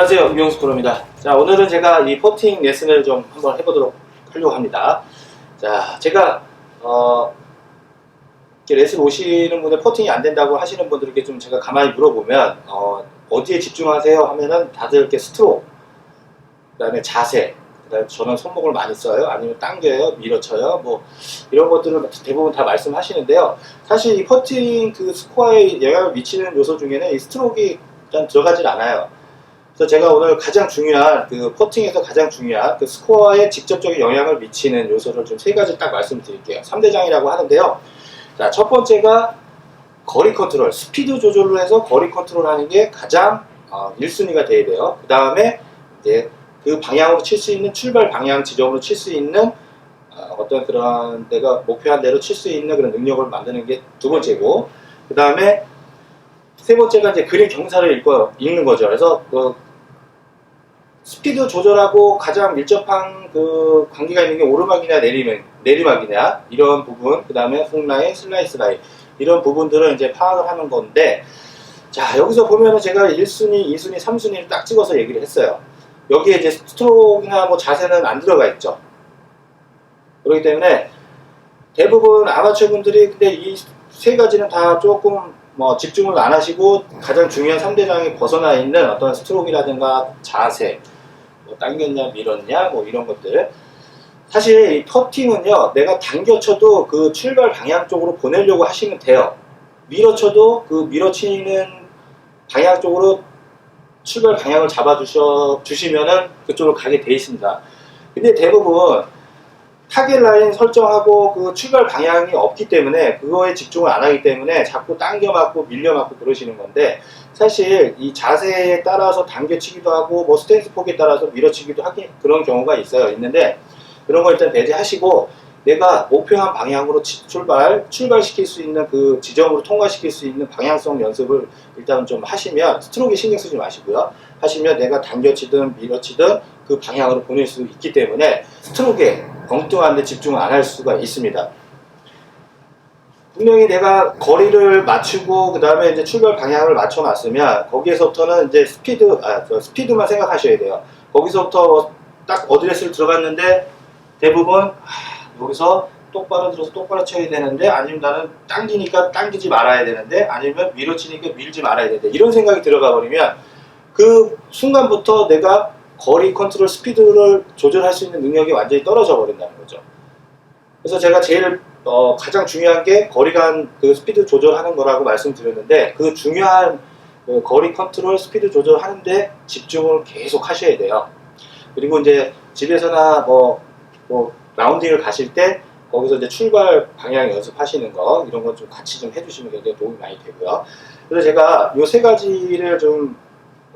안녕하세요. 이용수 프로입니다. 자, 오늘은 제가 이 퍼팅 레슨을 좀 한번 해보도록 하려고 합니다. 자, 제가, 어, 레슨 오시는 분들 퍼팅이 안 된다고 하시는 분들에게 좀 제가 가만히 물어보면, 어, 어디에 집중하세요? 하면은 다들 이렇게 스트로크, 그 다음에 자세, 그 다음에 저는 손목을 많이 써요. 아니면 당겨요, 밀어쳐요. 뭐, 이런 것들을 대부분 다 말씀하시는데요. 사실 이 퍼팅 그 스코어에 영향을 미치는 요소 중에는 이 스트로크가 일단 들어가질 않아요. 그래서 제가 오늘 가장 중요한 그 퍼팅에서 가장 중요한 그 스코어에 직접적인 영향을 미치는 요소를 좀 세 가지 딱 말씀드릴게요. 3대장이라고 하는데요. 자, 첫 번째가 거리 컨트롤, 스피드 조절로 해서 거리 컨트롤 하는 게 가장 어, 1순위가 돼야 돼요. 그 다음에 이제 그 방향으로 칠 수 있는 출발 방향 지점으로 칠 수 있는 어, 어떤 그런 내가 목표한 대로 칠 수 있는 그런 능력을 만드는 게 두 번째고 그 다음에 세 번째가 이제 그림 경사를 읽고 읽는 거죠. 그래서 그 스피드 조절하고 가장 밀접한 그 관계가 있는 게 오르막이냐 내리막, 내리막이냐 이런 부분, 그 다음에 훅라인, 슬라이스 라인 이런 부분들을 이제 파악을 하는 건데 자 여기서 보면은 제가 1순위, 2순위, 3순위를 딱 찍어서 얘기를 했어요. 여기에 이제 스트로크나 뭐 자세는 안 들어가 있죠. 그렇기 때문에 대부분 아마추어 분들이 근데 이 세 가지는 다 조금 뭐 집중을 안 하시고 가장 중요한 3대장이 벗어나 있는 어떤 스트로크라든가 자세, 뭐 당겼냐 밀었냐 뭐 이런 것들. 사실 이 퍼팅은요 내가 당겨쳐도 그 출발 방향 쪽으로 보내려고 하시면 돼요. 밀어쳐도 그 밀어치는 방향 쪽으로 출발 방향을 잡아주셔 주시면은 그쪽으로 가게 돼 있습니다. 근데 대부분 타겟 라인 설정하고 그 출발 방향이 없기 때문에 그거에 집중을 안 하기 때문에 자꾸 당겨 맞고 밀려 맞고 그러시는 건데 사실 이 자세에 따라서 당겨치기도 하고 뭐 스탠스 폭에 따라서 밀어치기도 하기 그런 경우가 있어요 있는데 그런 거 일단 배제하시고 내가 목표한 방향으로 치- 출발 출발시킬 수 있는 그 지점으로 통과시킬 수 있는 방향성 연습을 일단 좀 하시면 스트로크에 신경 쓰지 마시고요 하시면 내가 당겨치든 밀어치든 그 방향으로 보낼 수 있기 때문에 스트로크에 엉뚱한 데 집중을 안 할 수가 있습니다. 분명히 내가 거리를 맞추고 그 다음에 이제 출발 방향을 맞춰놨으면 거기에서부터는 이제 스피드 아, 저 스피드만 생각하셔야 돼요. 거기서부터 딱 어드레스를 들어갔는데 대부분 하, 여기서 똑바로 들어서 똑바로 쳐야 되는데 아니면 나는 당기니까 당기지 말아야 되는데 아니면 밀어치니까 밀지 말아야 되는데 이런 생각이 들어가 버리면 그 순간부터 내가 거리 컨트롤 스피드를 조절할 수 있는 능력이 완전히 떨어져 버린다는 거죠. 그래서 제가 제일 어, 가장 중요한 게 거리간 그 스피드 조절하는 거라고 말씀드렸는데 그 중요한 그 거리 컨트롤 스피드 조절하는데 집중을 계속 하셔야 돼요. 그리고 이제 집에서나 뭐, 뭐 라운딩을 가실 때 거기서 이제 출발 방향 연습하시는 거 이런 건 좀 같이 좀 해주시면 굉장히 도움이 많이 되고요. 그래서 제가 요 세 가지를 좀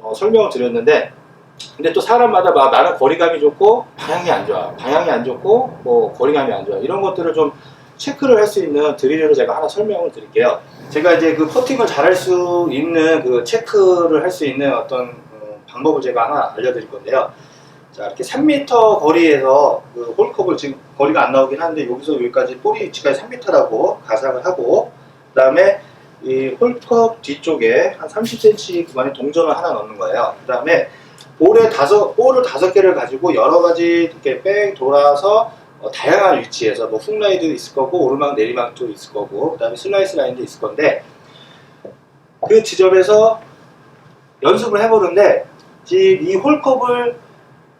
어, 설명을 드렸는데 근데 또 사람마다 막 나는 거리감이 좋고 방향이 안 좋아 방향이 안 좋고 뭐 거리감이 안 좋아 이런 것들을 좀 체크를 할 수 있는 드릴을 제가 하나 설명을 드릴게요. 제가 이제 그 퍼팅을 잘할 수 있는 그 체크를 할 수 있는 어떤 어, 방법을 제가 하나 알려드릴 건데요. 자 이렇게 3m 거리에서 그 홀컵을 지금 거리가 안 나오긴 하는데 여기서 여기까지 볼이 위치까지 3m라고 가상을 하고 그 다음에 이 홀컵 뒤쪽에 한 30cm 구간에 동전을 하나 넣는 거예요. 그 다음에 볼에 다섯 볼을 다섯 개를 가지고 여러 가지 이렇게 뺑 돌아서 어, 다양한 위치에서 뭐 훅라이도 있을 거고 오르막 내리막도 있을 거고 그다음에 슬라이스 라인도 있을 건데 그 지점에서 연습을 해보는데 지금 이 홀컵을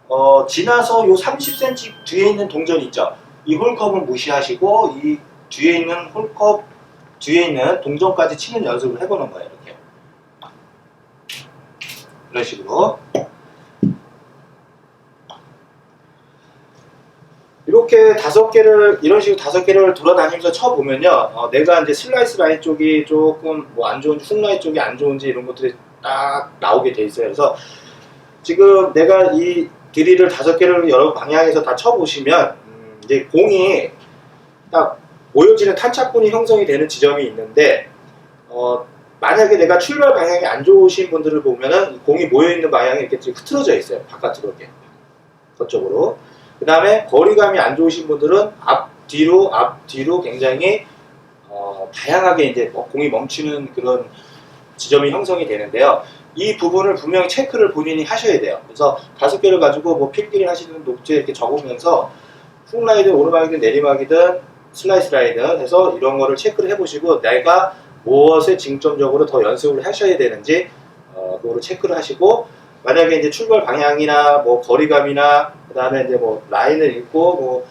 어, 지나서 요 30cm 뒤에 있는 동전 있죠. 이 홀컵을 무시하시고 이 뒤에 있는 홀컵 뒤에 있는 동전까지 치는 연습을 해보는 거예요. 이렇게 이런 식으로. 이렇게 다섯 개를 이런 식으로 다섯 개를 돌아다니면서 쳐 보면요, 어, 내가 이제 슬라이스 라인 쪽이 조금 뭐 안 좋은지 훅 라인 쪽이 안 좋은지 이런 것들이 딱 나오게 돼 있어요. 그래서 지금 내가 이 드릴을 다섯 개를 여러 방향에서 다 쳐 보시면 음, 이제 공이 딱 모여지는 탄착군이 형성이 되는 지점이 있는데 어, 만약에 내가 출발 방향이 안 좋으신 분들을 보면은 공이 모여 있는 방향이 이렇게 좀 흐트러져 있어요. 바깥으로 이렇게 저쪽으로. 그 다음에 거리감이 안 좋으신 분들은 앞 뒤로 앞 뒤로 굉장히 어, 다양하게 이제 뭐 공이 멈추는 그런 지점이 형성이 되는데요. 이 부분을 분명히 체크를 본인이 하셔야 돼요. 그래서 다섯 개를 가지고 뭐 필기를 하시는 녹지에 이렇게 적으면서 훅라이든 오르막이든 내리막이든 슬라이스 라이든 해서 이런 거를 체크를 해보시고 내가 무엇을 중점적으로 더 연습을 하셔야 되는지 어, 그거를 체크를 하시고 만약에 이제 출발 방향이나 뭐 거리감이나 그다음에 이제 뭐 라인을 읽고 뭐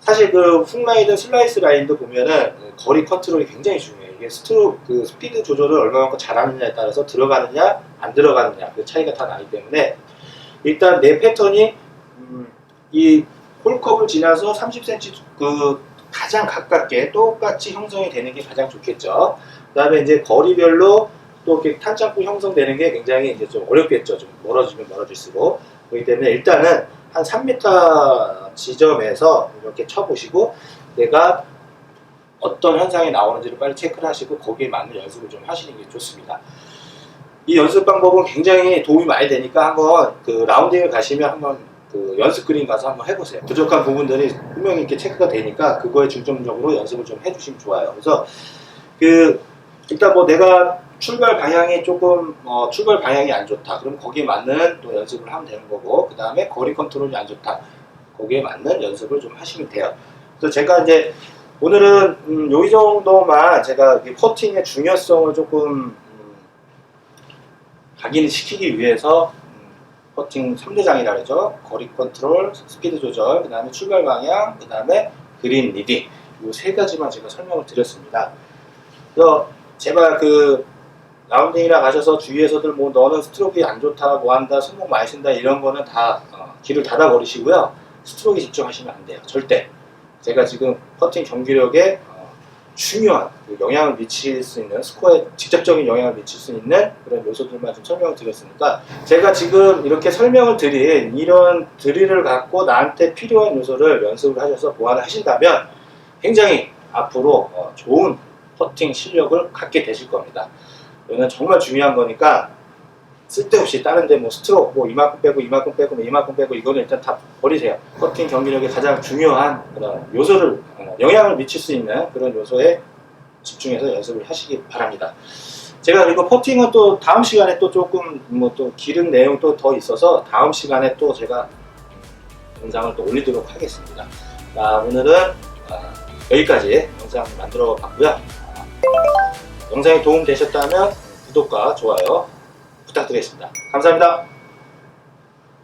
사실 그 훅라이든 슬라이스 라인도 보면은 거리 컨트롤이 굉장히 중요해요. 이게 스트로 그 스피드 조절을 얼마만큼 잘하느냐에 따라서 들어가느냐 안 들어가느냐 그 차이가 다 나기 때문에 일단 내 패턴이 음, 이 홀컵을 지나서 30cm 그 가장 가깝게 똑같이 형성이 되는 게 가장 좋겠죠. 그다음에 이제 거리별로 또 이렇게 탄창구 형성되는 게 굉장히 이제 좀 어렵겠죠. 좀 멀어지면 멀어질수록 그렇기 때문에 일단은 한 3m 지점에서 이렇게 쳐보시고 내가 어떤 현상이 나오는지를 빨리 체크를 하시고 거기에 맞는 연습을 좀 하시는 게 좋습니다. 이 연습 방법은 굉장히 도움이 많이 되니까 한번 그 라운딩을 가시면 한번 그 연습 그림 가서 한번 해보세요. 부족한 부분들이 분명히 이렇게 체크가 되니까 그거에 중점적으로 연습을 좀 해주시면 좋아요. 그래서 그 일단 뭐 내가 출발 방향이 조금 어, 출발 방향이 안 좋다. 그럼 거기에 맞는 또 연습을 하면 되는 거고 그 다음에 거리 컨트롤이 안 좋다. 거기에 맞는 연습을 좀 하시면 돼요. 그래서 제가 이제 오늘은 음, 요 정도만 제가 이 퍼팅의 중요성을 조금 음, 각인을 시키기 위해서 음, 퍼팅 3대장이라 그러죠. 거리 컨트롤, 스피드 조절, 그 다음에 출발 방향, 그 다음에 그린 리딩 이세 가지만 제가 설명을 드렸습니다. 그래서 제발 그 라운딩이나 가셔서 주위에서들 뭐 너는 스트로크가 안 좋다, 뭐 한다, 손목 많이 쓴다 이런 거는 다 어, 길을 닫아 버리시고요. 스트로크에 집중하시면 안 돼요. 절대. 제가 지금 퍼팅 경기력에 어, 중요한 그 영향을 미칠 수 있는 스코어에 직접적인 영향을 미칠 수 있는 그런 요소들만 좀 설명을 드렸으니까 제가 지금 이렇게 설명을 드린 이런 드릴을 갖고 나한테 필요한 요소를 연습을 하셔서 보완을 하신다면 굉장히 앞으로 어, 좋은 퍼팅 실력을 갖게 되실 겁니다. 이거는 정말 중요한 거니까 쓸데없이 다른데 뭐 스트로크 뭐 이만큼 빼고 이만큼 빼고 뭐 이만큼 빼고 이거는 일단 다 버리세요. 퍼팅 경기력에 가장 중요한 그런 요소를 어, 영향을 미칠 수 있는 그런 요소에 집중해서 연습을 하시기 바랍니다. 제가 그리고 퍼팅은 또 다음 시간에 또 조금 뭐 또 기른 내용 또더 있어서 다음 시간에 또 제가 영상을 또 올리도록 하겠습니다. 자, 오늘은 아, 여기까지 영상 만들어 봤고요. 아, 영상이 도움 되셨다면 구독과 좋아요 부탁드리겠습니다. 감사합니다.